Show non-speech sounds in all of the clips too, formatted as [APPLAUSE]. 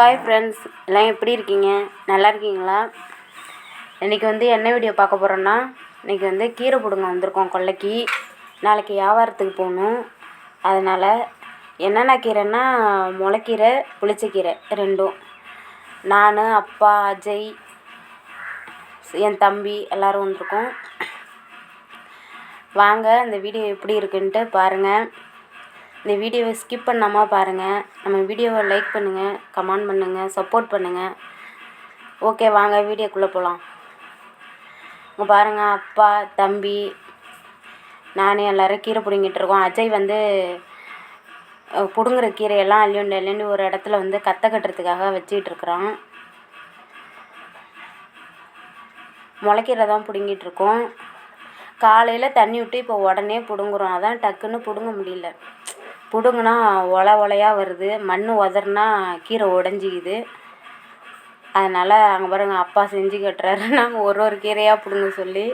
Hi friends எல்லாம் எப்படி இருக்கீங்க? நல்லா இருக்கீங்களா? இன்றைக்கி வந்து என்ன வீடியோ பார்க்க போகிறோன்னா இன்றைக்கி வந்து கீரை பிடுங்க வந்திருக்கோம் கொல்லைக்கு. நாளைக்கு வியாபாரத்துக்கு போகணும். அதனால் என்னென்ன கீரைன்னா முளைக்கீரை புளிச்சக்கீரை ரெண்டும். நான் அப்பா அஜய் என் தம்பி எல்லோரும் வந்திருக்கோம். வாங்க இந்த வீடியோ எப்படி இருக்குன்ட்டு பாருங்கள் இந்த வீடியோவை ஸ்கிப் பண்ணாமல் பாருங்கள் நம்ம வீடியோவை லைக் பண்ணுங்கள் கமெண்ட் பண்ணுங்கள் சப்போர்ட் பண்ணுங்கள் ஓகே வாங்க வீடியோக்குள்ளே போகலாம் இங்கே பாருங்கள் அப்பா தம்பி நான் எல்லோரும் கீரை பிடுங்கிட்டு இருக்கோம். அஜய் வந்து பிடுங்குற கீரையெல்லாம் அள்ளியுண்டு அள்ளியுண்டு ஒரு இடத்துல வந்து கத்த கட்டுறதுக்காக வச்சுக்கிட்டு இருக்கிறான். முளைக்கீரை தான் பிடுங்கிட்டு இருக்கோம். காலையில் தண்ணி விட்டு இப்போ உடனே பிடுங்குறோம். அதான் டக்குன்னு பிடுங்க முடியல. பிடுங்குனா ஒல ஒலையாக வருது மண் உதறுனா கீரை உடஞ்சிக்குது. அதனால் அங்கே பாருங்க அப்பா செஞ்சு கட்டுறாரு. [LAUGHS] நாங்கள் ஒரு ஒரு கீரையாக பிடுங்க சொல்லி.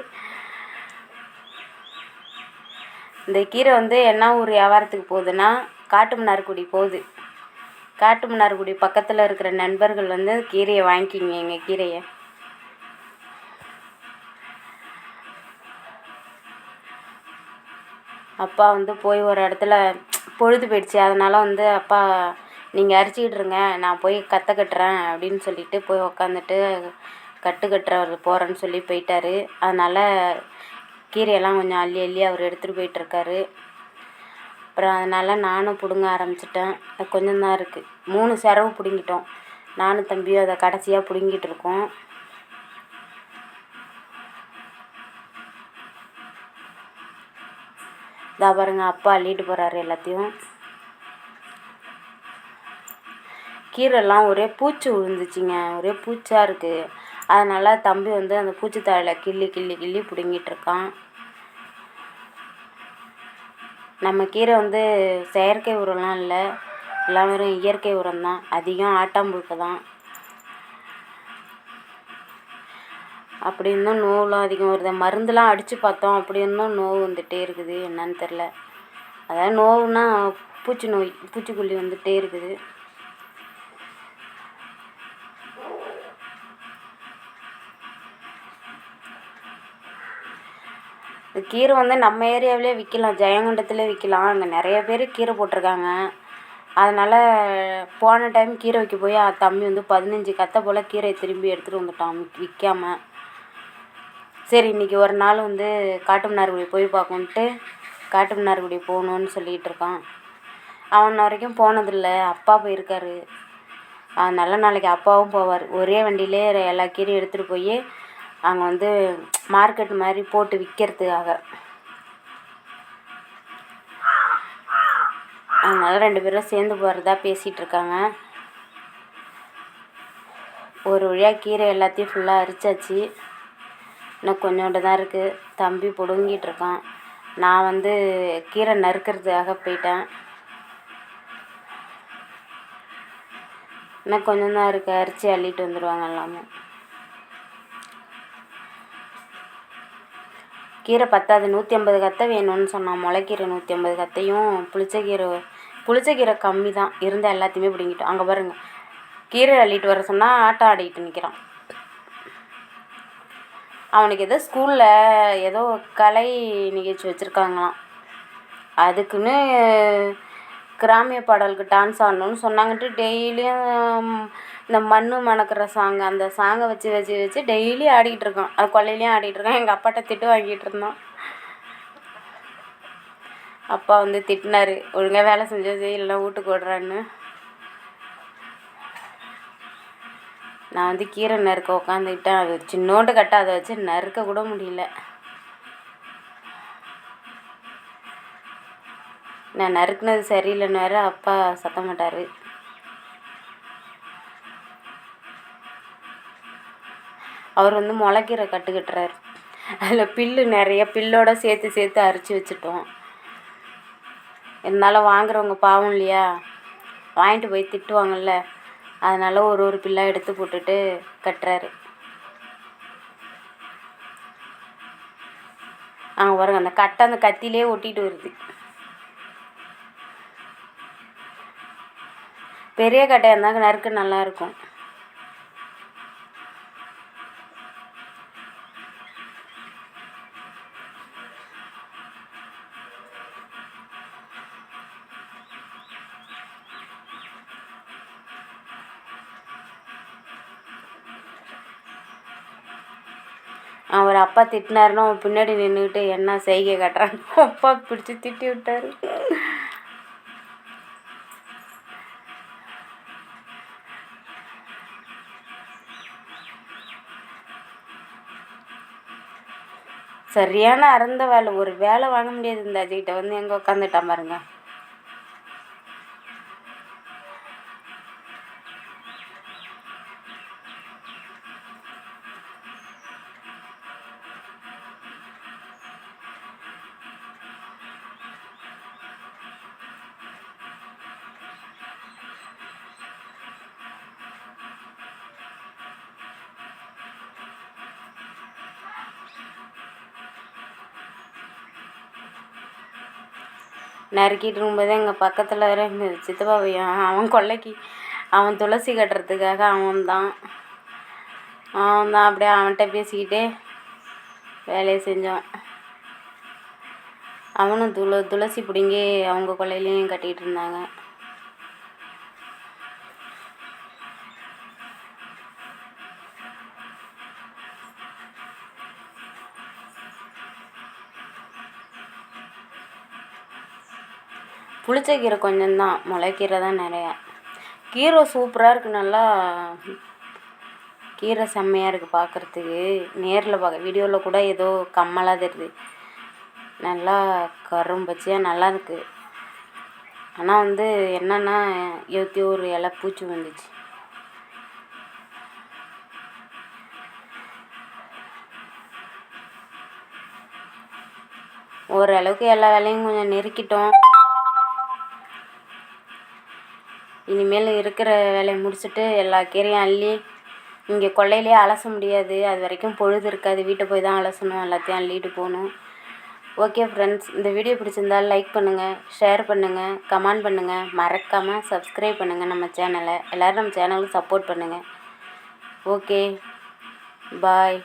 இந்த கீரை வந்து என்ன ஊர் வியாபாரத்துக்கு போகுதுன்னா காட்டுமன்னார்குடி போகுது. காட்டுமன்னார்குடி பக்கத்தில் இருக்கிற நண்பர்கள் வந்து கீரையை வாங்கிக்கிங்க எங்கள் கீரையை. அப்பா வந்து போய் ஒரு இடத்துல பொழுது போயிடுச்சு. அதனால் வந்து அப்பா நீங்கள் அரிச்சிக்கிட்டு இருங்க. நான் போய் கற்றை கட்டுறேன் அப்படின்னு சொல்லிட்டு போய் உக்காந்துட்டு கட்டு கட்டுற போகிறேன்னு சொல்லி போயிட்டாரு. அதனால் கீரையெல்லாம் கொஞ்சம் அள்ளி அள்ளி அவர் எடுத்துகிட்டு போயிட்டுருக்காரு அப்புறம் அதனால் நானும் பிடுங்க ஆரம்பிச்சிட்டேன். கொஞ்சம் தான் இருக்குது மூணு செரவு பிடுங்கிட்டோம். நானும் தம்பியும் அதை கடைசியாக பிடுங்கிட்டு இருக்கோம். இதா பாருங்க அப்பா அள்ளிட்டு போகிறாரு எல்லாத்தையும். கீரைலாம் ஒரே பூச்சி விழுந்துச்சிங்க ஒரே பூச்சாக இருக்குது அதனால் தம்பி வந்து அந்த பூச்சி தாழை கிள்ளி கிள்ளி கிள்ளி பிடுங்கிட்டு இருக்கான். நம்ம கீரை வந்து செயற்கை உரம்லாம் இல்லை எல்லாம் வெறும் இயற்கை உரம் தான் அதிகம் ஆட்டாம்புழுக்க தான் அப்படி இருந்தும் நோவெலாம் அதிகம் வருது. மருந்துலாம் அடித்து பார்த்தோம் அப்படி இருந்தும் நோவு வந்துகிட்டே இருக்குது. என்னன்னு தெரில அதாவது நோவுனா பூச்சி நோய் பூச்சிக்கொல்லி வந்துகிட்டே இருக்குது. இந்த கீரை வந்து நம்ம ஏரியாவிலே விற்கலாம். ஜெயங்கொண்டத்தில் விற்கலாம். அங்கே நிறைய பேர் கீரை போட்டிருக்காங்க. அதனால் போன டைம் கீரை வைக்க போய் தம்பி வந்து பதினஞ்சு கத்தை போல் கீரையை திரும்பி எடுத்துகிட்டு வந்துட்டான். விற்காம சரி இன்றைக்கி ஒரு நாள் வந்து காட்டுமன்னார்குடி போய் பார்க்கணுன்ட்டு காட்டுமன்னார்குடி போகணுன்னு சொல்லிகிட்ருக்கான் அவன் இன்ன வரைக்கும் போனதில்லை. அப்பா போயிருக்காரு. அதனால் நாளைக்கு அப்பாவும் போவார். ஒரே வண்டியிலே எல்லா கீரையும் எடுத்துகிட்டு போய் அங்கே வந்து மார்க்கெட் மாதிரி போட்டு விற்கிறதுக்காக அதனால் ரெண்டு பேரும் சேர்ந்து போகிறதா பேசிகிட்டு இருக்காங்க. ஒரு வழியாக கீரை எல்லாத்தையும் ஃபுல்லாக அரிச்சாச்சு. இன்னும் கொஞ்சோண்டு தான் இருக்குது தம்பி பிடுங்கிட்டு இருக்கான் நான் வந்து கீரை நறுக்கிறதுக்காக போயிட்டேன். இன்னும் கொஞ்சம் தான் இருக்குது அரிசி அள்ளிட்டு வந்துடுவாங்க எல்லாமே. கீரை பத்தாது. நூற்றி ஐம்பது கத்தை வேணும்னு சொன்னான் முளைக்கீரை நூற்றி ஐம்பது கத்தையும் புளிச்சக்கீரை புளிச்சக்கீரை கம்மி தான் இருந்தால் எல்லாத்தையுமே பிடிங்கிட்டோம். அங்கே பாருங்கள் கீரை அள்ளிட்டு வர சொன்னால் ஆட்டம் ஆடிக்கிட்டு நிற்கிறான் அவனுக்கு ஏதோ ஸ்கூலில் ஏதோ கலை நிகழ்ச்சி வச்சுருக்காங்களாம். அதுக்குன்னு கிராமிய பாடலுக்கு டான்ஸ் ஆடணும்னு சொன்னாங்கன்ட்டு டெய்லியும் இந்த மண் மணக்கிற சாங் அந்த சாங்கை வச்சு வச்சு வச்சு டெய்லி ஆடிக்கிட்டு இருக்கான் அது கொல்லையிலையும் ஆடிட்டு இருக்கான் எங்கள் அப்பாட்ட திட்டு வாங்கிட்டு இருந்தோம். அப்பா வந்து திட்டினார். ஒழுங்காக வேலை செஞ்சா இல்லை வீட்டுக்கு விடுறான்னு நான் வந்து கீரை நறுக்க உக்காந்துக்கிட்டேன். அது சின்னோண்டு கட்ட அதை வச்சு நறுக்க கூட முடியல. நான் நறுக்குனது சரியில்லைன்னு வேற அப்பா சத்த மாட்டார் அவர் வந்து முளைக்கீரை கட்டு அதில் பில்லு நிறைய பில்லோட சேர்த்து சேர்த்து அரிச்சு வச்சுட்டோம். இருந்தாலும் வாங்குறவங்க பாவம் இல்லையா? வாங்கிட்டு போய் திட்டுவாங்கல்ல. அதனால் ஒரு ஒரு பில்லாக எடுத்து போட்டுட்டு கட்டுறாரு. அங்கே பாருங்க அந்த கட்டை அந்த கத்திலே ஒட்டிட்டு வருது. பெரிய கட்டையாக இருந்தால் நறுக்கு நல்லாயிருக்கும் அவர் அப்பா திட்டினாருன்னா அவன் பின்னாடி நின்றுக்கிட்டு என்ன செய்கை காட்டுறான்னு [LAUGHS] அப்பா பிடிச்சி திட்டி விட்டாரு. சரியான அறந்த வேலை. ஒரு வேலை வாங்க முடியாது இந்த அஜய்கிட்ட. வந்து எங்கே உட்காந்துட்டான் பாருங்க. நறுக்கிட்டு இருக்கும்போது எங்கள் பக்கத்தில் வேறு சித்தப்பா பையன் அவன் கொல்லைக்கு அவன் துளசி கட்டுறதுக்காக அவன் தான் அவன் தான் அப்படியே அவன்கிட்ட பேசிக்கிட்டே வேலையை செஞ்சோம் அவனும் துள துளசி பிடுங்கி அவங்க கொல்லையிலையும் கட்டிகிட்டு இருந்தாங்க. புளிச்ச கீரை கொஞ்சம்தான் முளைக்கீரை தான் நிறையா. கீரை சூப்பராக இருக்குது நல்லா கீரை செம்மையாக இருக்குது பார்க்குறதுக்கு நேரில் பார்க்க வீடியோவில் கூட ஏதோ கம்மலாக தெரியுது. நல்லா கரும்பச்சியாக நல்லா இருக்குது ஆனால் வந்து என்னென்னா இருபத்தி ஒரு இலை பூச்சி வந்துச்சு ஓரளவுக்கு எல்லா வேலையும் கொஞ்சம் நெருக்கிட்டோம் இனிமேல் இருக்கிற வேலையை முடிச்சுட்டு எல்லா கீரையும் அள்ளி இங்கே கொல்லையிலேயே அலச முடியாது. அது வரைக்கும் பொழுது இருக்காது. வீட்டை போய் தான் அலசணும். எல்லாத்தையும் அள்ளிட்டு போகணும். ஓகே ஃப்ரெண்ட்ஸ் இந்த வீடியோ பிடிச்சிருந்தால் லைக் பண்ணுங்கள் ஷேர் பண்ணுங்கள் கமெண்ட் பண்ணுங்கள் மறக்காமல் சப்ஸ்கிரைப் பண்ணுங்கள் நம்ம சேனலை எல்லோரும் நம்ம சேனலுக்கு சப்போர்ட் பண்ணுங்கள் ஓகே பாய்